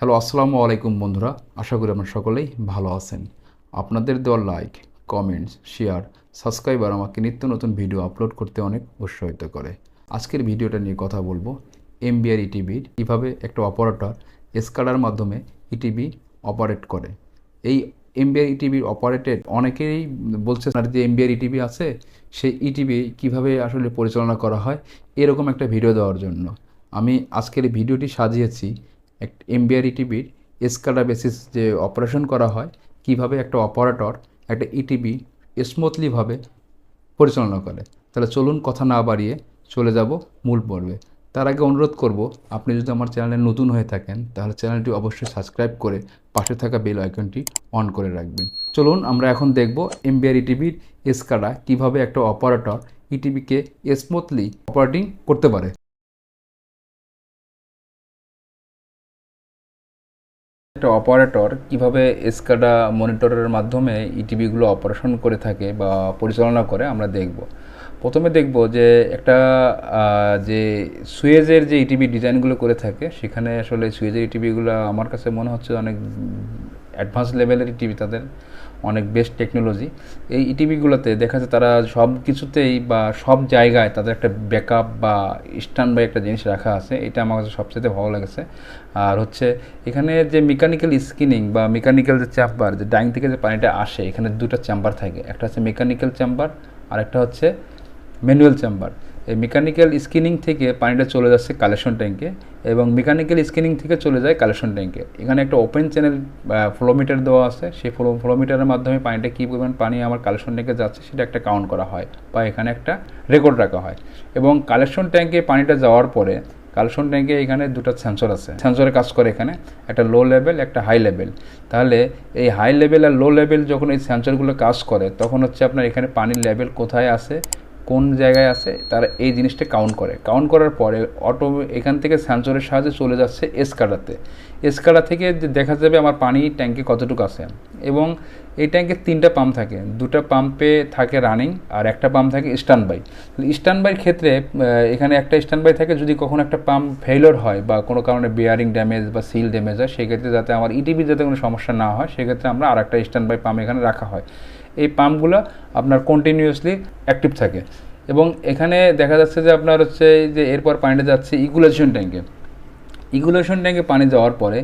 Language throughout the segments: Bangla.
হ্যালো, আসসালামু আলাইকুম বন্ধুরা। আশা করি আপনারা সকলেই ভালো আছেন। আপনাদের দেওয়া লাইক কমেন্টস শেয়ার সাবস্ক্রাইবার আমাকে নিত্য নতুন ভিডিও আপলোড করতে অনেক উৎসাহিত করে। আজকের ভিডিওটা নিয়ে কথা বলব এম এমবিআর ইটিভির কীভাবে একটা অপারেটর এসকাডার মাধ্যমে ইটিভি অপারেট করে। এই এম এমবিআর ইটিভির অপারেটেড অনেকেই বলছে আর যে এম এমবিআর ইটিভি আছে, সেই ইটিভি কীভাবে আসলে পরিচালনা করা হয়, এরকম একটা ভিডিও দেওয়ার জন্য। আমি আজকের ভিডিওটি সাজিয়েছি এক এমবিআর টিভির এসকাডা বেসিস যে অপারেশন করা হয়, কীভাবে একটা অপারেটর একটা ইটিভি স্মুথলিভাবে পরিচালনা করে। তাহলে চলুন কথা না বাড়িয়ে চলে যাব মূল পর্বে। তার আগে অনুরোধ করব, আপনি যদি আমার চ্যানেলে নতুন হয়ে থাকেন, তাহলে চ্যানেলটি অবশ্যই সাবস্ক্রাইব করে পাশে থাকা বেল আইকনটি অন করে রাখবেন। চলুন আমরা এখন দেখব এমবিআর ইটিভির এসকাডা কীভাবে একটা অপারেটর ইটিভিকে স্মুথলি অপারেটিং করতে পারে। একটা অপারেটর কীভাবে এসকাডা মনিটরের মাধ্যমে ইটিভিগুলো অপারেশন করে থাকে বা পরিচালনা করে, আমরা দেখব। প্রথমে দেখব যে একটা যে সুয়েজের যে ইটিভি ডিজাইনগুলো করে থাকে, সেখানে আসলে সুয়েজের ইটিভিগুলো আমার কাছে মনে হচ্ছে অনেক অ্যাডভান্স লেভেলের টিভি তাদের অনেক বেস্ট টেকনোলজি। এই ইটিভিগুলোতে দেখা যায় তারা সব কিছুতেই বা সব জায়গায় তাদের একটা ব্যাকআপ বা স্ট্যান্ড বাই একটা জিনিস রাখা আছে। এটা আমার কাছে সবচেয়ে ভালো লেগেছে। আর হচ্ছে এখানে যে মেকানিক্যাল স্কিনিং বা মেকানিক্যাল যে চেম্বার যে ডাইং থেকে যে পানিটা আসে, এখানে দুটো চেম্বার থাকে। একটা হচ্ছে মেকানিক্যাল চেম্বার আর একটা হচ্ছে ম্যানুয়াল চেম্বার এই মেকানিক্যাল স্ক্রিনিং থেকে পানিটা চলে যাচ্ছে কালেকশন ট্যাঙ্কে এবং মেকানিক্যাল স্ক্রিনিং থেকে চলে যায় কালেকশন ট্যাঙ্কে এখানে একটা ওপেন চ্যানেল ফ্লোমিটার দেওয়া আছে। সেই ফ্লো ফ্লোমিটারের মাধ্যমে পানিটা কী পরিমাণ পানি আমার কালেকশন ট্যাঙ্কে যাচ্ছে সেটা একটা কাউন্ট করা হয় বা এখানে একটা রেকর্ড রাখা হয়। এবং কালেকশন ট্যাঙ্কে পানিটা যাওয়ার পরে কালেকশন ট্যাঙ্কে এখানে দুটো সেন্সর আছে। সেন্সরে কাজ করে এখানে। একটা লো লেভেল একটা হাই লেভেল তাহলে এই হাই লেভেল আর লো লেভেল যখন এই সেন্সরগুলো কাজ করে, তখন হচ্ছে আপনার এখানে পানির লেভেল কোথায় আছে কোন জায়গায় আছে, তারা এই জিনিসটা কাউন্ট করে। কাউন্ট করার পরে অটো এখান থেকে সেন্সরের সাহায্যে চলে যাচ্ছে এসকাডাতে এসকাডা থেকে দেখা যাবে আমার পানি ট্যাঙ্কে কতটুকু আছে। এবং এই ট্যাঙ্কে তিনটা পাম্প থাকে। দুটো পাম্পে থাকে রানিং আর একটা পাম্প থাকে স্ট্যান্ড বাই স্ট্যান্ড বাইয়ের ক্ষেত্রে এখানে একটা স্ট্যান্ড বাই থাকে যদি কখনো একটা পাম্প ফেইলর হয় বা কোনো কারণে বিয়ারিং ড্যামেজ বা সিল ড্যামেজ হয়, সেক্ষেত্রে যাতে আমার ইটিভি যাতে কোনো সমস্যা না হয়, সেক্ষেত্রে আমরা আর একটা স্ট্যান্ড বাই পাম্প এখানে রাখা হয়। এই পাম্পগুলো আপনার কন্টিনিউয়াসলি অ্যাক্টিভ থাকে। এবং এখানে দেখা যাচ্ছে যে আপনার হচ্ছে যে এরপর পানিটা যাচ্ছে ইগুলেশন ট্যাঙ্কে ইগুলেশন ট্যাঙ্কে পানি যাওয়ার পরে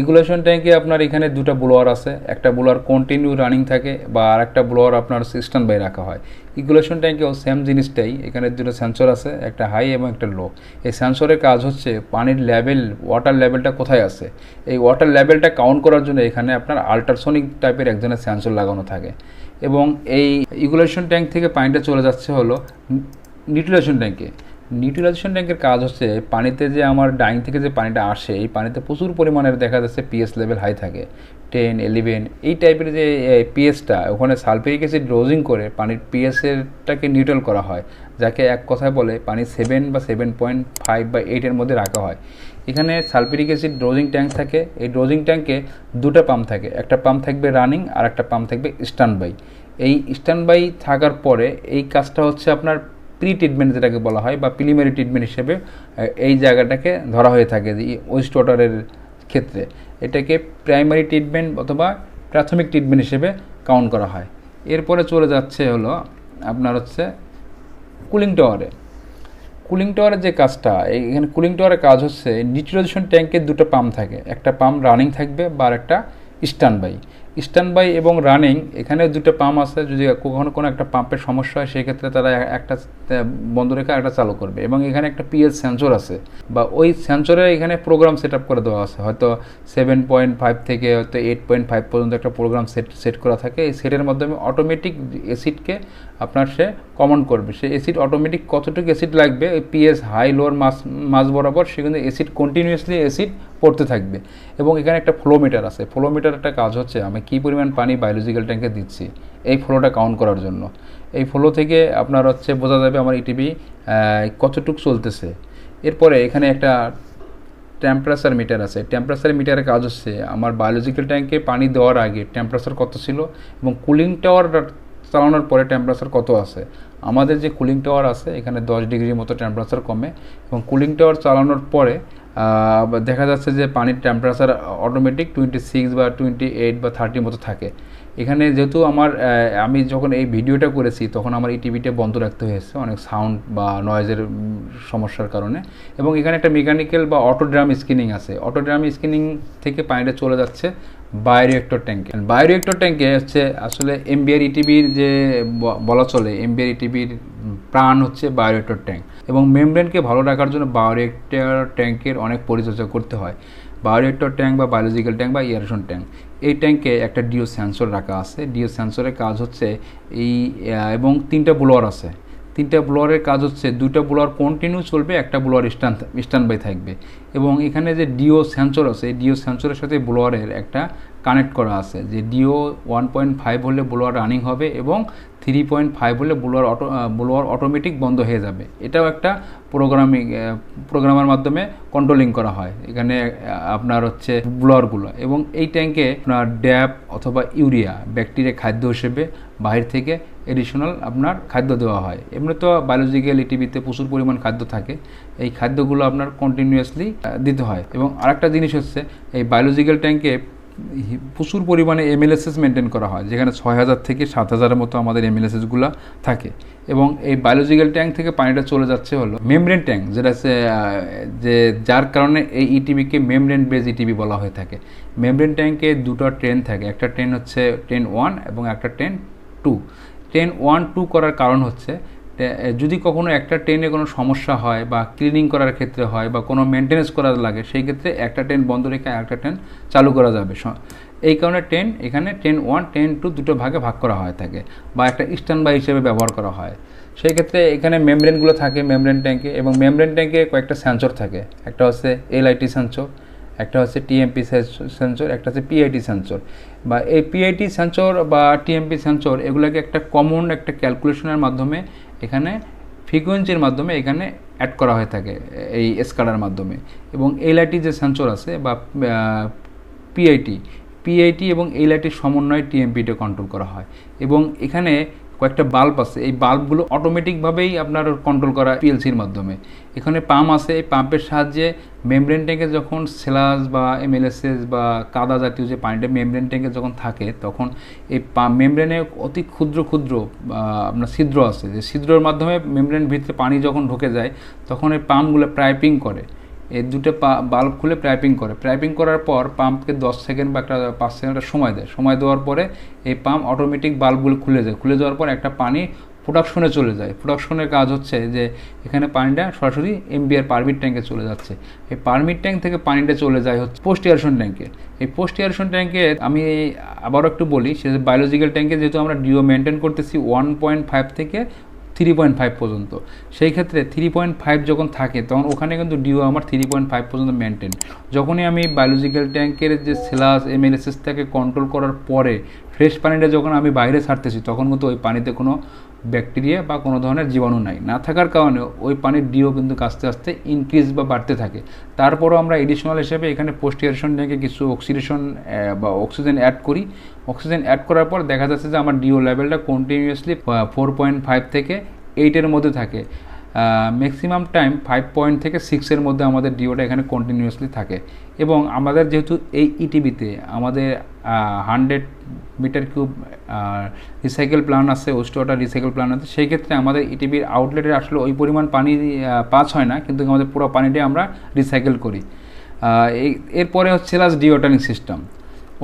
ইগুলেশন ট্যাঙ্কে আপনার এখানে দুটো ব্লোয়ার আছে, একটা ব্লোয়ার কন্টিনিউ রানিং থাকে বা আর একটা ব্লোয়ার আপনার সিস্টেম বাই রাখা হয়। ইগুলেশন ট্যাঙ্কেও সেম জিনিসটাই, এখানে দুটো সেন্সর আছে, একটা হাই এবং একটা লো এই সেন্সরের কাজ হচ্ছে পানির লেভেল ওয়াটার লেভেলটা কোথায় আছে? এই ওয়াটার লেভেলটা কাউন্ট করার জন্য এখানে আপনার আল্ট্রাসনিক টাইপের এক ধরনের সেন্সর লাগানো থাকে। এবং এই ইগুলেশন ট্যাঙ্ক থেকে পানিটা চলে যাচ্ছে হলো নিউট্রিলেশন ট্যাঙ্কে নিউট্রিলাইজেশন ট্যাঙ্কের কাজ হচ্ছে পানিতে যে আমার ডাইং থেকে যে পানিটা আসে, এই পানিতে প্রচুর পরিমাণের দেখা যাচ্ছে পিএস লেভেল হাই থাকে। টেন ইলেভেন এই টাইপের যে পিএসটা ওখানে সালফেরিক অ্যাসিড রোজিং করে পানির পিএসেরটাকে নিউট্রাল করা হয়, যাকে এক কথায় বলে পানি সেভেন বা সেভেন পয়েন্ট ফাইভ বা এইটের মধ্যে রাখা হয়। এখানে সালফেরিক অ্যাসিড ড্রোজিং ট্যাঙ্ক থাকে। এই ড্রোজিং ট্যাঙ্কে দুটো পাম্প থাকে। একটা পাম্প থাকবে রানিং আর একটা পাম্প থাকবে স্ট্যান্ড বাই এই স্ট্যান্ড বাই থাকার পরে এই কাজটা হচ্ছে আপনার প্রি ট্রিটমেন্ট যেটাকে বলা হয় বা প্রিলিমিনারি ট্রিটমেন্ট হিসেবে এই জায়গাটাকে ধরা হয়ে থাকে যে ওয়েস্ট ওয়াটারের ক্ষেত্রে। এটাকে প্রাইমারি ট্রিটমেন্ট অথবা প্রাথমিক ট্রিটমেন্ট হিসেবে কাউন্ট করা হয়। এরপরে চলে যাচ্ছে হলো আপনার হচ্ছে কুলিং টাওয়ারে কুলিং টাওয়ারের যে কাজটা এখানে কুলিং টাওয়ারের কাজ হচ্ছে নিউট্রিলাইজেশন ট্যাঙ্কের দুটো পাম্প থাকে। একটা পাম্প রানিং থাকবে বা একটা স্ট্যান্ড বাই স্ট্যান্ড বাই এবং রানিং এখানে দুটো পাম্প আছে। যদি কখনো কোনো একটা পাম্পের সমস্যা হয়, সেক্ষেত্রে তারা একটা বন্ধ রেখে একটা চালু করবে। এবং এখানে একটা পিএস সেন্সর আছে। বা ওই সেন্সরে এখানে প্রোগ্রাম সেট আপ করে দেওয়া আছে। হয়তো সেভেন পয়েন্ট ফাইভ থেকে হয়তো এইট পয়েন্ট ফাইভ পর্যন্ত একটা প্রোগ্রাম সেট সেট করা থাকে। এই সেটের মাধ্যমে অটোমেটিক অ্যাসিডকে আপনার সে কমান্ড করবে। সে অ্যাসিড অটোমেটিক কতটুকু অ্যাসিড লাগবে? পিএস হাই লোয়ার মাস মাস বরাবর সেখানে অ্যাসিড কন্টিনিউয়াসলি অ্যাসিড পড়তে থাকবে। এবং এখানে একটা ফ্লো মিটার আছে। ফ্লো মিটার একটা কাজ হচ্ছে, আমি কী পরিমাণ পানি বায়োলজিক্যাল ট্যাঙ্কে দিচ্ছি, এই ফ্লোটা কাউন্ট করার জন্য। এই ফ্লো থেকে আপনার হচ্ছে বোঝা যাবে আমার ইটিভি কতটুক চলতেছে। এরপরে এখানে একটা টেম্পারেচার মিটার আছে। টেম্পারেচার মিটারের কাজ হচ্ছে, আমার বায়োলজিক্যাল ট্যাঙ্কে পানি দেওয়ার আগে টেম্পারেচার কত ছিল এবং কুলিং টাওয়ার চালানোর পরে টেম্পারেচার কত আছে। আমাদের যে কুলিং টাওয়ার আছে, এখানে দশ ডিগ্রির মতো টেম্পারেচার কমে এবং কুলিং টাওয়ার চালানোর পরে দেখা যাচ্ছে যে পানির টেম্পারেচার অটোমেটিক টোয়েন্টি সিক্স বা টোয়েন্টি এইট বা থার্টির মতো থাকে। এখানে যেহেতু আমার আমি যখন এই ভিডিওটা করেছি, তখন আমার এই টিভিটা বন্ধ রাখতে হয়েছে, অনেক সাউন্ড বা নয়েজের সমস্যার কারণে। এবং এখানে একটা মেকানিক্যাল বা অটো ড্রাম স্কিনিং আছে। অটো ড্রাম স্কিনিং থেকে পানিটা চলে যাচ্ছে বায়োরিয়েক্টর ট্যাঙ্কে বায়োরিয়েক্টর ট্যাঙ্কে হচ্ছে আসলে এমবিআর ইটিভির যে বলা চলে এমবিআর ইটিভির প্রাণ হচ্ছে বায়োরিয়েক্টর ট্যাঙ্ক এবং মেমব্রেনকে ভালো রাখার জন্য বায়োরিয়েক্টর ট্যাঙ্কের অনেক পরিচর্যা করতে হয়। বায়োরিয়েক্টর ট্যাঙ্ক বা বায়োলজিক্যাল ট্যাঙ্ক বা ইয়ারেশন ট্যাঙ্ক এই ট্যাঙ্কে একটা ডিও সেন্সর রাখা আছে। ডিও সেন্সরের কাজ হচ্ছে এই এবং তিনটা ব্লোয়ার আছে। তিনটা ব্লোয়ারের কাজ হচ্ছে দুইটা ব্লোয়ার কন্টিনিউ চলবে, একটা ব্লোয়ার স্ট্যান্ড স্ট্যান্ড বাই থাকবে। এবং এখানে যে ডিও সেন্সর আছে ডিও সেন্সরের সাথে ব্লোয়ারের একটা কানেক্ট করা আছে। যে ডিও ওয়ান পয়েন্ট ফাইভ হলে ব্লোয়ার রানিং হবে এবং থ্রি পয়েন্ট ফাইভ হলে ব্লোয়ার অটো ব্লোয়ার অটোমেটিক বন্ধ হয়ে যাবে। এটাও একটা প্রোগ্রামিং প্রোগ্রামের মাধ্যমে কন্ট্রোলিং করা হয়। এখানে আপনার হচ্ছে ব্লোয়ারগুলো এবং এই ট্যাঙ্কে আপনার ড্যাপ অথবা ইউরিয়া ব্যাকটেরিয়া খাদ্য হিসেবে বাহির থেকে এডিশনাল আপনার খাদ্য দেওয়া হয়। এমনি তো বায়োলজিক্যাল ইটিভিতে প্রচুর পরিমাণ খাদ্য থাকে। এই খাদ্যগুলো আপনার কন্টিনিউয়াসলি দিতে হয়। এবং আরেকটা জিনিস হচ্ছে, এই বায়োলজিক্যাল ট্যাঙ্কে প্রচুর পরিমাণে এমএলএসএস মেনটেন করা হয়, যেখানে ছয় হাজার থেকে সাত হাজারের মতো আমাদের এমএলএসএসগুলো থাকে। এবং এই বায়োলজিক্যাল ট্যাঙ্ক থেকে পানিটা চলে যাচ্ছে হলো মেমব্রেন ট্যাঙ্ক যেটা যে যার কারণে এই ইটিভিকে মেমব্রেন বেজ ইটিভি বলা হয়ে থাকে। মেমব্রেন ট্যাঙ্কে দুটো ট্রেন থাকে, একটা ট্রেন হচ্ছে ট্রেন ওয়ান এবং একটা train two train one two করার কারণ হচ্ছে যদি কখনো একটা ট্রেনে কোনো সমস্যা হয় বা ক্লিনিং করার ক্ষেত্রে হয় বা কোনো মেনটেনেন্স করা লাগে, সেই ক্ষেত্রে একটা ট্রেন বন্ধ রেখে একটা ট্রেন চালু করা যাবে। এই কারণে ট্রেন, এখানে ট্রেন ওয়ান ট্রেন টু দুটো ভাগে ভাগ করা হয় থাকে বা একটা স্ট্যান্ড বাই হিসেবে ব্যবহার করা হয়। সেই ক্ষেত্রে এখানে মেমব্রেনগুলো থাকে মেমব্রেন ট্যাঙ্কে এবং মেমব্রেন ট্যাঙ্কে কয়েকটা সেন্সর থাকে। একটা হচ্ছে এলআইটি সেন্সর একটা হচ্ছে টিএমপি সেন্সর একটা হচ্ছে পিআইটি সেন্সর বা এই পিআইটি সেন্সর বা টিএমপি সেন্সর এগুলোকে একটা কমন একটা ক্যালকুলেশনের মাধ্যমে এখানে ফ্রিকোয়েন্সির মাধ্যমে এখানে অ্যাড করা হয়ে থাকে, এই স্কাডার মাধ্যমে। এবং এলআইটি যে সেন্সর আছে বা পিআইটি পিআইটি এবং এলআইটির সমন্বয়ে টিএমপিটা কন্ট্রোল করা হয়। এবং এখানে কয়েকটা বাল্ব আছে। এই বাল্বগুলো অটোমেটিকভাবেই আপনার কন্ট্রোল করা পিএলসির মাধ্যমে। এখানে পাম্প আছে। এই পাম্পের সাহায্যে মেমব্রেন ট্যাঙ্কে যখন সেলাস বা এমএলএসএস বা কাদা জাতীয় যে পানিটা মেমব্রেন ট্যাঙ্কে যখন থাকে, তখন এই পাম্প মেমব্রেনে অতি ক্ষুদ্র ক্ষুদ্র আপনার ছিদ্র আছে। যে ছিদ্রর মাধ্যমে মেমব্রেন ভিতরে পানি যখন ঢুকে যায়, তখন এই পাম্পগুলো প্রাইপিং করে। এই দুটো বাল্ব খুলে প্রাইপিং করে। প্রাইপিং করার পর পাম্পকে দশ সেকেন্ড বা একটা, পাঁচ সেকেন্ড সময় দেয়। সময় দেওয়ার পরে এই পাম্প অটোমেটিক বাল্বগুলো খুলে যায়। খুলে যাওয়ার পর একটা পানি প্রোডাকশনে চলে যায়। প্রোডাকশনের কাজ হচ্ছে যে, এখানে পানিটা সরাসরি এমবিআর পারমিট ট্যাঙ্কে চলে যাচ্ছে। এই পারমিট ট্যাঙ্ক থেকে পানিটা চলে যায় হচ্ছে পোস্ট ইয়ারেশন ট্যাঙ্কে এই পোস্ট ইয়ারেশন ট্যাঙ্কে আমি আবারও একটু বলি, সে বায়োলজিক্যাল ট্যাঙ্কে যেহেতু আমরা ডিও মেনটেন করতেছি ওয়ান পয়েন্ট ফাইভ থেকে থ্রি পয়েন্ট ফাইভ পর্যন্ত। সেই ক্ষেত্রে থ্রি পয়েন্ট ফাইভ যখন থাকে, তখন ওখানে কিন্তু ডিও আমার থ্রি পয়েন্ট ফাইভ পর্যন্ত মেনটেন যখনই আমি বায়োলজিক্যাল ট্যাঙ্কের যে সেলাস এমএলএসএস থেকে কন্ট্রোল করার পরে ফ্রেশ পানিটা যখন আমি বাইরে ছাড়তেছি, তখন কিন্তু ওই পানিতে কোনো ব্যাকটেরিয়া বা কোনো ধরনের জীবাণু নাই। না থাকার কারণে ওই পানির ডিও কিন্তু আস্তে আস্তে ইনক্রিজ বা বাড়তে থাকে। তারপরও আমরা এডিশনাল হিসেবে এখানে পোস্ট ইয়ারেশন ট্যাঙ্কে কিছু অক্সিডেশন বা অক্সিজেন অ্যাড করি। অক্সিজেন অ্যাড করার পর দেখা যাচ্ছে যে আমার ডিও লেভেলটা কন্টিনিউয়াসলি ফোর পয়েন্ট ফাইভ থেকে এইটের মধ্যে থাকে। ম্যাক্সিমাম টাইম ফাইভ পয়েন্ট থেকে সিক্সের মধ্যে আমাদের ডিওটা এখানে কন্টিনিউয়াসলি থাকে। এবং আমাদের যেহেতু এই ইটিভিতে আমাদের hundred meter cube recycle plan আছে ওয়েস্ট ওয়াটার রিসাইকেল প্ল্যান আছে, সেই ক্ষেত্রে আমাদের ইটিভির আউটলেটে আসলে ওই পরিমাণ পানি পাস হয় না, কিন্তু আমাদের পুরো পানিটাই আমরা রিসাইকেল করি। এরপরে হচ্ছে লাস্ট ডিওটানিং সিস্টেম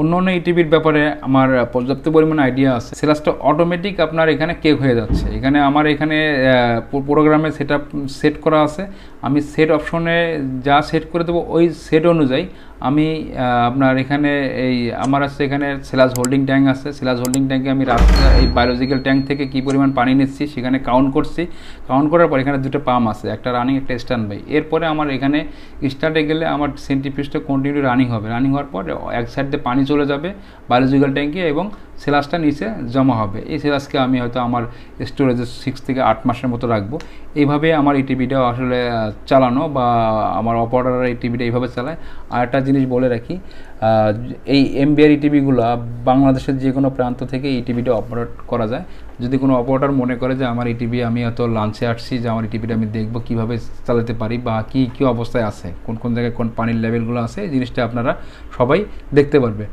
অন্য অন্য ইটিভির ব্যাপারে আমার পর্যাপ্ত পরিমাণ আইডিয়া আছে। সেলাসটা অটোমেটিক আপনার এখানে কেক হয়ে যাচ্ছে। এখানে আমার এখানে প্রোগ্রামে সেট সেট করা আছে। আমি সেট অপশনে যা সেট করে দেবো ওই সেট অনুযায়ী আমি আপনার এখানে এই আমার আছে এখানে সেলাস হোল্ডিং ট্যাঙ্ক আছে। সেলাস হোল্ডিং ট্যাঙ্কে আমি রাত্রে এই বায়োলজিক্যাল ট্যাঙ্ক থেকে কী পরিমাণ পানি নিচ্ছি সেখানে কাউন্ট করছি। কাউন্ট করার পর এখানে দুটো পাম্প আছে, একটা রানিং একটা স্ট্যান্ড বাই এরপরে আমার এখানে স্টার্টে গেলে আমার সেন্টিপিসটা কন্টিনিউ রানিং হবে। রানিং হওয়ার পর এক সাইড দিয়ে পানি চলে যাবে বায়োলজিক্যাল ট্যাঙ্কে এবং সেলাসটা নিচে জমা হবে। এই সেলাসকে আমি হয়তো আমার স্টোরেজে সিক্স থেকে আট মাসের মতো রাখব। এইভাবে আমার এই টিভিটা আসলে চালানো বা আমার অপারেটার এই টিভিটা এইভাবে চালায়। আর একটা জিনিস বলে রাখি এই এমবিআর টিভিগুলো বাংলাদেশের যে কোনো প্রান্ত থেকে এই টিভিটা অপারেট করা যায়। যদি কোনো অপারেটর মনে করে যে আমার এই টিভি আমি হয়তো লাঞ্চে আসছি যে আমার ইটিভিটা আমি দেখব কীভাবে চালাতে পারি বা কী কী অবস্থায় আছে, কোন কোন জায়গায় কোন পানির লেভেলগুলো আছে, এই জিনিসটা আপনারা সবাই দেখতে পারবে।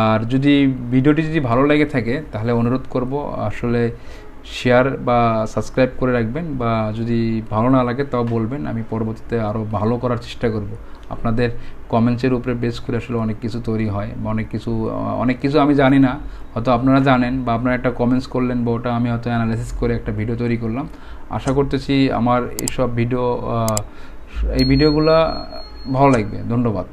আর যদি ভিডিওটি যদি ভালো লেগে থাকে, তাহলে অনুরোধ করব আসলে শেয়ার বা সাবস্ক্রাইব করে রাখবেন বা যদি ভালো না লাগে তাও বলবেন, আমি পরবর্তীতে আরও ভালো করার চেষ্টা করব। আপনাদের কমেন্টসের উপরে বেস করে আসলে অনেক কিছু তৈরি হয়, বা অনেক কিছু অনেক কিছু আমি জানি না, হয়তো আপনারা জানেন বা আপনারা একটা কমেন্টস করলেন বা ওটা আমি হয়তো অ্যানালাইসিস করে একটা ভিডিও তৈরি করলাম। আশা করতেছি আমার এইসব ভিডিও এই ভিডিওগুলো ভালো লাগবে। ধন্যবাদ।